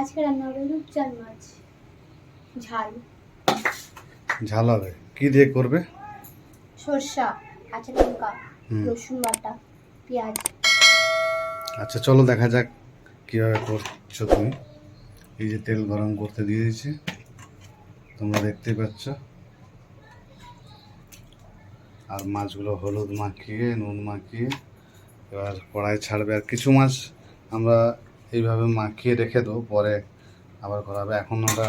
আজকে রান্না হবে রূপচাঁদ মাছ। ঝাল। ঝাল হবে। কি দিয়ে করবে? সর্ষা কাঁচা লঙ্কা রসুন বাটা পেঁয়াজ। আচ্ছা চলো দেখা যাক কীভাবে করছ তুমি। এই যে তেল গরম করতে দিয়ে দিয়েছি। তোমরা দেখতেই পাচ্ছ। আর মাছগুলো হলুদ মাখিয়ে নুন মাখিয়ে এবার কড়াই ছাড়বে আর কিছু মাছ। আমরা এইভাবে মাখিয়ে রেখে দেবো, পরে আবার করা হবে এখন ওরা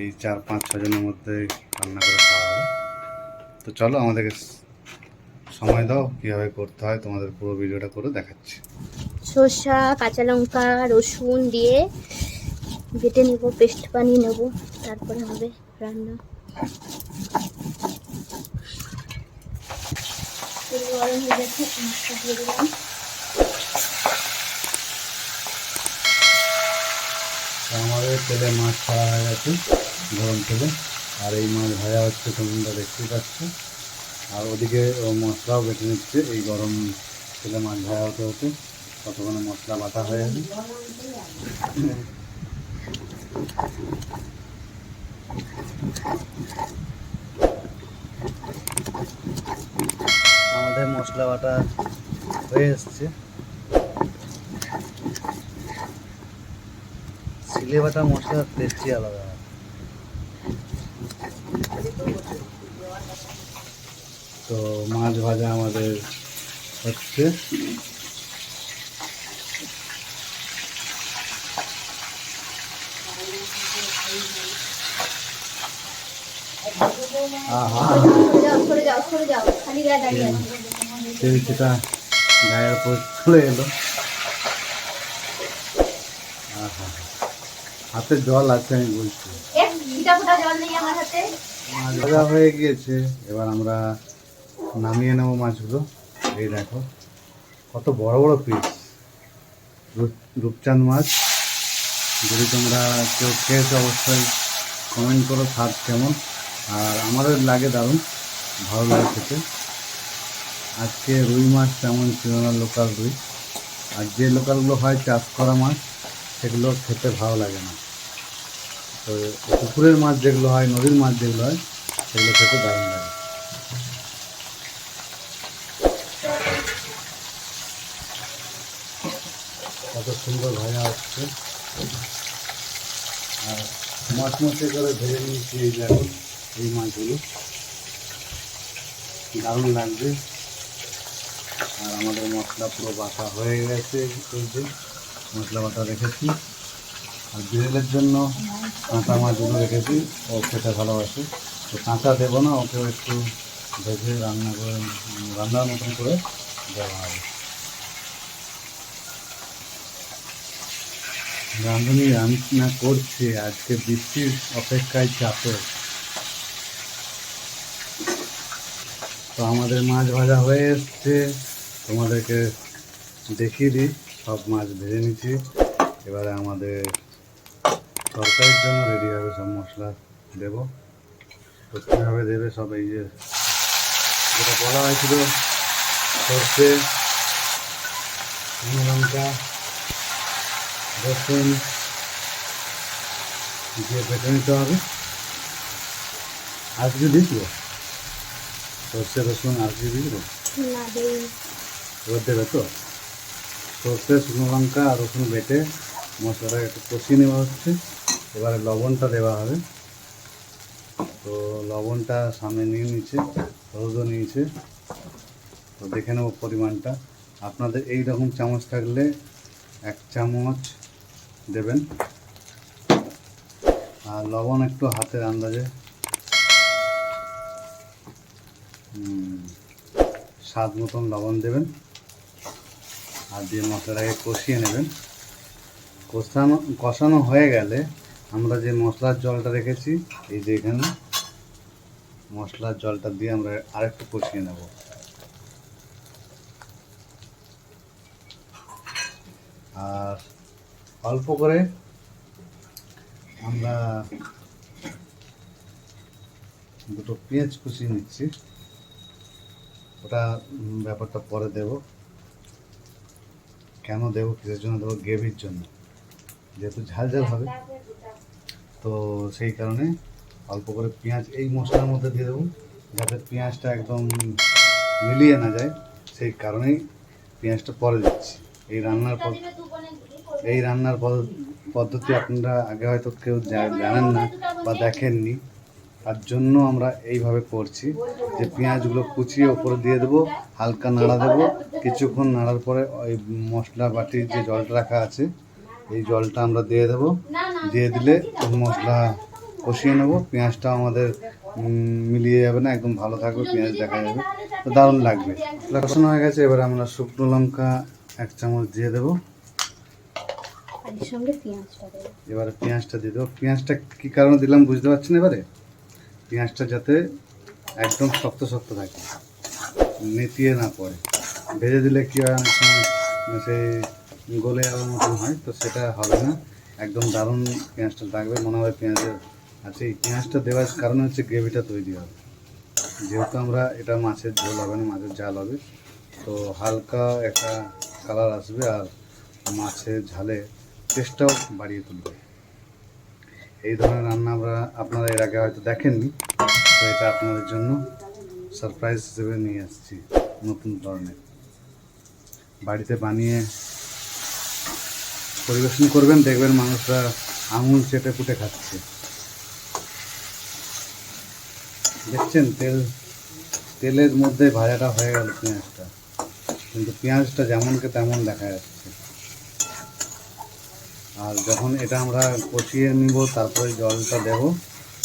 এই চার পাঁচ ছজনের মধ্যে রান্না করে খাওয়া হবে। তো চলো আমাদেরকে সময় দাও, কীভাবে করতে হয়, তোমাদের পুরো ভিডিওটা করে দেখাচ্ছি। শসা, কাঁচা লঙ্কা, রসুন দিয়ে বেটে নেব, পেস্ট বানিয়ে নেব, তারপরে হবে রান্না। গরম হয়ে গেছে দিয়ে দিলাম। আমাদের তেলে মাছ ছাড়া হয়ে গেছে, গরম তেলে। আর এই মাছ ভাজা হচ্ছে তোমরা দেখতেই পাচ্ছ। আর ওদিকে মশলাও বেটে নিচ্ছে, এই গরম তেলে মাছ ভাজা হতে হতে। কতক্ষণে মশলা বাটা হয়ে যাবে। আমাদের মশলা বাটা হয়ে এসছে। সিলে বাটা মশলার টেস্টই আলাদা। তো মাছ ভাজা আমাদের হচ্ছে। আহা। সরে যাও সরে যাও খালি গায়ে দাঁড়িয়ে আছে। তেলচিটা গায়ের উপর চলে এলো। হাতে জল আছে আমি বলছি ভাজা হয়ে গিয়েছে এবার আমরা নামিয়ে নেব মাছগুলো। এই দেখো কত বড় বড় পিস রূপচাঁদ মাছ। যদি তোমরা কেউ খেয়েছো অবশ্যই কমেন্ট করো স্বাদ কেমন। আর আমাদের লাগে দারুণ ভালো লাগে খেতে। আজকে রুই মাছ তেমন ছিল না লোকাল রুই। আর যে লোকালগুলো হয় চাষ করা মাছ সেগুলো খেতে ভালো লাগে না। তো পুকুরের মাছ যেগুলো হয়, নদীর মাছ যেগুলো হয়, সেগুলো খেতে দারুণ লাগে। কত সুন্দর ভাজা হচ্ছে। আর মাছ মশে করে ভেজে নিয়েছি এই দেখো, এই মাছগুলো। দারুণ লাগবে। আর আমাদের মশলা পুরো বাটা হয়ে গেছে মশলা বাটা রেখেছি। আর বিড়েলের জন্য কাঁচা মাছগুলো রেখেছি, ও খেতে ভালোবাসে। তো কাঁচা দেবো না ওকেও একটু ভেজে রান্না করে, রান্নার মতন করে দেওয়া হবে। রাঁধুনি রান্না করছে? আজকে বৃষ্টির অপেক্ষায় চাপে। তো আমাদের মাছ ভাজা হয়ে এসছে। তোমাদেরকে দেখিয়ে দিই, সব মাছ ভেজে নিচ্ছি। এবারে আমাদের তরকারির জন্য রেডি হবে সব মশলা দেবো। তো কীভাবে দেবে সব এই যে যেটা বলা হয়েছিল সর্ষে লঙ্কা রসুন দিয়ে বেটে নিতে হবে। আর কিছু দিয়েছিল সর্ষে রসুন আর কিছু দিয়েছিল এবার দেবে তো? সর্ষে শুকনো লঙ্কা আর রসুন বেটে মশলাটা একটু কষিয়ে নেওয়া হচ্ছে। এবারে লবণটা দেওয়া হবে। তো লবণটা সামনে নিয়ে নিচ্ছে, হলুদও নিয়েছে। তো দেখে নেব পরিমাণটা। আপনাদের এই রকম চামচ থাকলে এক চামচ দেবেন। আর লবণ একটু হাতের আন্দাজে। স্বাদ মতন লবণ দেবেন। আর দিয়ে মশলাটাকে কষিয়ে নেবেন। কষানো কষানো হয়ে গেলে আমরা যে মশলার জলটা রেখেছি, এই যে এখানে মশলার জলটা দিয়ে আমরা আরেকটু কষিয়ে নেব। আর অল্প করে আমরা দুটো পেঁয়াজ কুচিয়ে নিচ্ছি। ওটা ব্যাপারটা পরে দেব। কেন দেবো, কিসের জন্য দেবো, গ্রেভির জন্য। যেহেতু ঝাল ঝাল হবে, তো সেই কারণে অল্প করে পেঁয়াজ এই মশলার মধ্যে দিয়ে দেবো, যাতে পেঁয়াজটা একদম মিলিয়ে না যায়। সেই কারণেই পেঁয়াজটা পরে দিচ্ছি। এই রান্নার পর এই রান্নার পদ- পদ্ধতি আপনারা আগে হয়তো কেউ জানেন না বা দেখেননি। তার জন্য আমরা এইভাবে করছি যে পেঁয়াজগুলো কুচিয়ে ওপরে দিয়ে দেবো, হালকা নাড়া দেবো। কিছুক্ষণ নাড়ার পরে ওই মশলা বাটির যে জলটা রাখা আছে এই জলটা আমরা দিয়ে দেবো। দিয়ে দিলে মশলা কষিয়ে নেব। পেঁয়াজটা আমাদের মিলিয়ে যাবে না, একদম ভালো থাকবে, পেঁয়াজ দেখা যাবে। তো দারুণ লাগবে। কষানো হয়ে গেছে, এবার আমরা শুকনো লঙ্কা এক চামচ দিয়ে দেবো। এবারে পেঁয়াজটা দিয়ে দেবো। পেঁয়াজটা কী কারণে দিলাম বুঝতে পারছেন এবারে? পেঁয়াজটা যাতে একদম শক্ত শক্ত থাকে, নেতিয়ে না পড়ে। ভেজে দিলে কী হয় অনেক সময়, সেই গলে যাওয়ার মতন হয়, তো সেটা হবে না। একদম দারুণ পেঁয়াজটা লাগবে, মনে হয় পেঁয়াজের আচ্ছা এই পেঁয়াজটা দেওয়ার কারণে হচ্ছে গ্রেভিটা তৈরি হবে। যেহেতু আমরা এটা মাছের ঝোল হবে না, মাছের ঝাল হবে, তো হালকা একটা কালার আসবে আর মাছের ঝালে টেস্টটাও বাড়িয়ে তুলবে। এই ধরনের রান্না আমরা, আপনারা এর আগে হয়তো দেখেননি, তো এটা আপনাদের জন্য সারপ্রাইজ হিসেবে নিয়ে আসছি নতুন ধরনের। বাড়িতে বানিয়ে পরিবেশন করবেন দেখবেন মানুষরা আঙুল চেটে পুটে খাচ্ছে। দেখছেন তেল তেলের মধ্যে ভাজাটা হয়ে গেল পেঁয়াজটা। কিন্তু পেঁয়াজটা যেমনকে তেমন দেখা যাচ্ছে। আর যখন এটা আমরা কষিয়ে নিব তারপরে জলটা দেব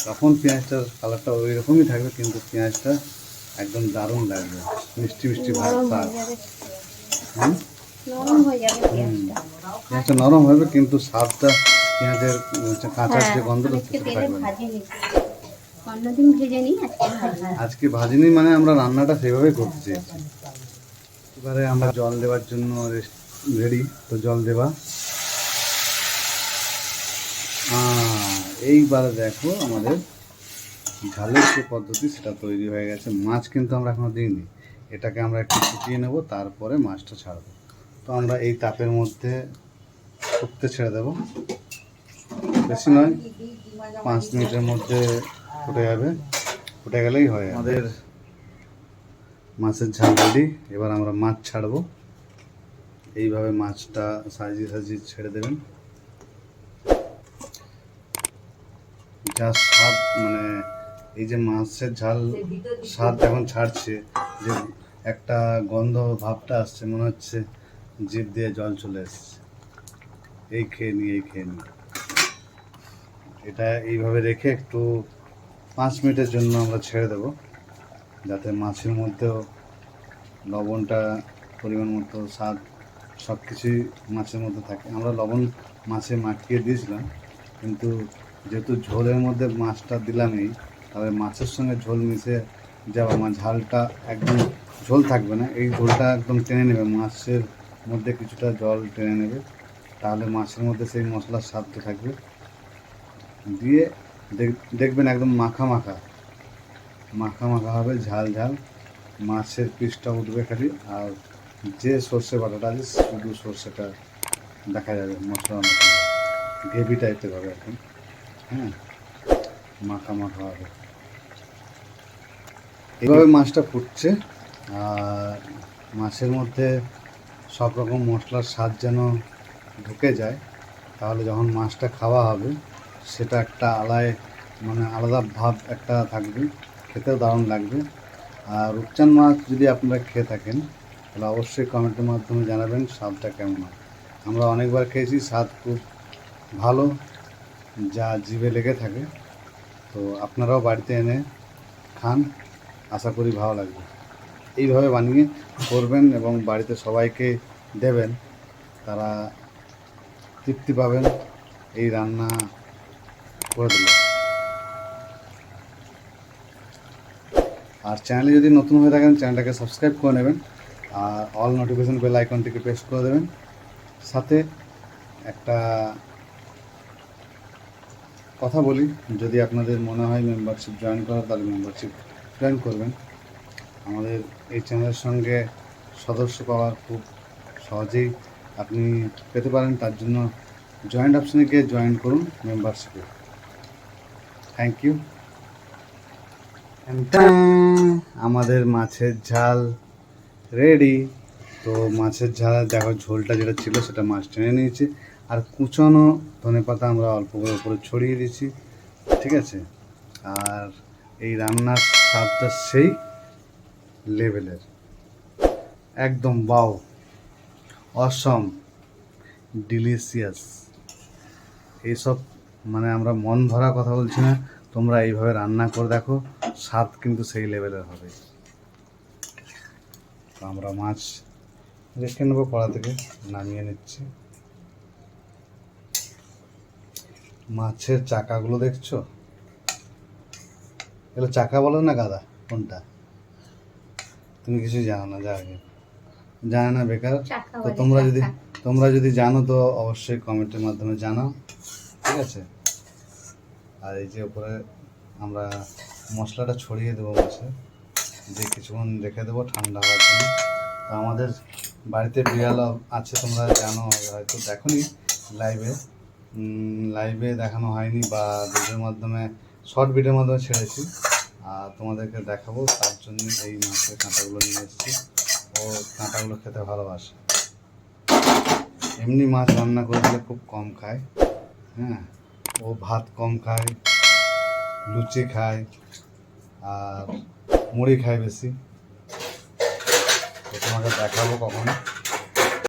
তখন পেঁয়াজটার কালারটা ওই রকমই থাকবে কিন্তু পেঁয়াজটা একদম দারুণ লাগবে। মিষ্টি মিষ্টি ভাত হয়ে যাবে হুম? পেঁয়াজটা নরম হবে কিন্তু স্বাদটা পেঁয়াজের কাঁচার যে হ্যাঁ গন্ধটা আজকে সেটা থাকবে না। অন্যদিন ভেজে নিই আজকে ভাজিনি মানে আমরা রান্নাটা সেভাবে করতে চেয়েছি এবারে আমরা জল দেওয়ার জন্য রেডি তো জল দেওয়া এইবারে দেখো আমাদের ঝালের যে পদ্ধতি সেটা তৈরি হয়ে গেছে। মাছ কিন্তু আমরা এখনও দিইনি। এটাকে আমরা একটু ফুটিয়ে নেব তারপরে মাছটা ছাড়বো। তো আমরা এই তাপের মধ্যে ফুটতে ছেড়ে দেবো। বেশি নয় পাঁচ মিনিটের মধ্যে ফুটে যাবে। ফুটে গেলেই হয় আমাদের মাছের ঝাল রেডি এবার আমরা মাছ ছাড়বো। এইভাবে মাছটা সাজিয়ে সাজিয়ে ছেড়ে দেবেন। যা স্বাদ মানে এই যে মাছের ঝাল স্বাদ যখন ছাড়ছে যে একটা গন্ধ ভাবটা আসছে মনে হচ্ছে জিভ দিয়ে জল চলে এসছে। এই খেয়ে নি এই খেয়ে নি এটা এইভাবে রেখে একটু পাঁচ মিনিটের জন্য আমরা ছেড়ে দেব, যাতে মাছের মধ্যেও লবণটা, পরিমাণ মতো স্বাদ সব কিছুই মাছের মধ্যে থাকে। আমরা লবণ মাছে মাখিয়ে দিয়েছিলাম, কিন্তু যেহেতু ঝোলের মধ্যে মাছটা দিলামই তাহলে মাছের সঙ্গে ঝোল মিশে যাওয়া মানে ঝালটা একদম ঝোল থাকবে না। এই ঝোলটা একদম টেনে নেবে, মাছের মধ্যে কিছুটা জল টেনে নেবে। তাহলে মাছের মধ্যে সেই মশলার স্বাদটা থাকবে। দিয়ে দেখ- দেখবেন একদম মাখা মাখা। মাখা মাখা হবে, ঝাল ঝাল। মাছের পিসটা উঠবে খালি, আর যে সর্ষে বাটাটা আছে, শুধু সর্ষেটা দেখা যাবে, মশলা মশলা গ্রেভি টাইপের হবে এখন হ্যাঁ? মাখা মাখা হবে। এভাবে মাছটা ফুটছে, আর মাছের মধ্যে সব রকম মশলার স্বাদ যেন ঢুকে যায়, তাহলে যখন মাছটা খাওয়া হবে, সেটা একটা আলায় মানে আলাদা ভাব একটা থাকবে, খেতেও দারুণ লাগবে। আর রূপচান মাছ যদি আপনারা খেয়ে থাকেন, তাহলে অবশ্যই কমেন্টের মাধ্যমে জানাবেন স্বাদটা কেমন হয়। আমরা অনেকবার খেয়েছি, স্বাদ খুব ভালো, যা জিভে লেগে থাকে। তো আপনারাও বাড়িতে এনে খান, আশা করি ভালো লাগবে। এইভাবে বানিয়ে করবেন এবং বাড়িতে সবাইকে দেবেন, তারা তৃপ্তি পাবেন। এই রান্না করে দিল আর চ্যানেলে যদি নতুন হয়ে থাকেন, চ্যানেলটাকে সাবস্ক্রাইব করে নেবেন আর অল নোটিফিকেশন বেল আইকনটিকে প্রেস করে দেবেন। সাথে একটা কথা বলি, যদি আপনাদের মনে হয় মেম্বারশিপ জয়েন করার তাহলে মেম্বারশিপ জয়েন করবেন। আমাদের এই চ্যানেলের সঙ্গে সদস্য পাওয়ার খুব সহজেই আপনি পেতে পারেন, তার জন্য জয়েন্ট অপশনে গিয়ে জয়েন করুন মেম্বারশিপে থ্যাংক ইউ আমাদের মাছের ঝাল রেডি তো মাছের ঝাল, দেখো ঝোলটা যেটা ছিল সেটা মাছ টেনে নিয়েছি। আর কুচানো ধনে পাতা আমরা অল্প করে উপরে ছড়িয়ে দিয়েছি, ঠিক আছে? আর এই রান্নার স্বাদটা সেই লেভেলের একদম বাও অসম ডিলিশিয়াস এইসব মানে আমরা মন ভরা কথা বলছি না, তোমরা এইভাবে রান্না করে দেখো, স্বাদ কিন্তু সেই লেভেলের হবে। আমরা মাছ রেখে নেব কড়া থেকে নামিয়ে নিচ্ছি। মাছের চাকাগুলো দেখছ? এগুলো চাকা বলো না গাদা, কোনটা? তুমি কিছু জানো না যা আগে। জানো না বেকার। তো তোমরা যদি তোমরা যদি জানো তো অবশ্যই কমেন্টের মাধ্যমে জানাও। ঠিক আছে? আর এই যে উপরে আমরা মশলাটা ছড়িয়ে দেবো মাছে। দিয়ে কিছুক্ষণ রেখে দেবো ঠান্ডা হওয়ার জন্য। তো আমাদের বাড়িতে বিড়াল আছে তোমরা জানো হয়তো দেখোনি লাইভে লাইভে দেখানো হয়নি বা ভিডিওর মাধ্যমে শর্ট ভিডিওর মাধ্যমে ছেড়েছি। আর তোমাদেরকে দেখাবো তার জন্য এই মাছের কাঁটাগুলো নিয়ে এসেছি। ও কাঁটাগুলো খেতে ভালোবাসে। এমনি মাছ রান্না করে দিলে খুব কম খায় হ্যাঁ? ও ভাত কম খায়, লুচি খায়, আর মুড়ি খায় বেশি। তোমাকে দেখাবো কখন।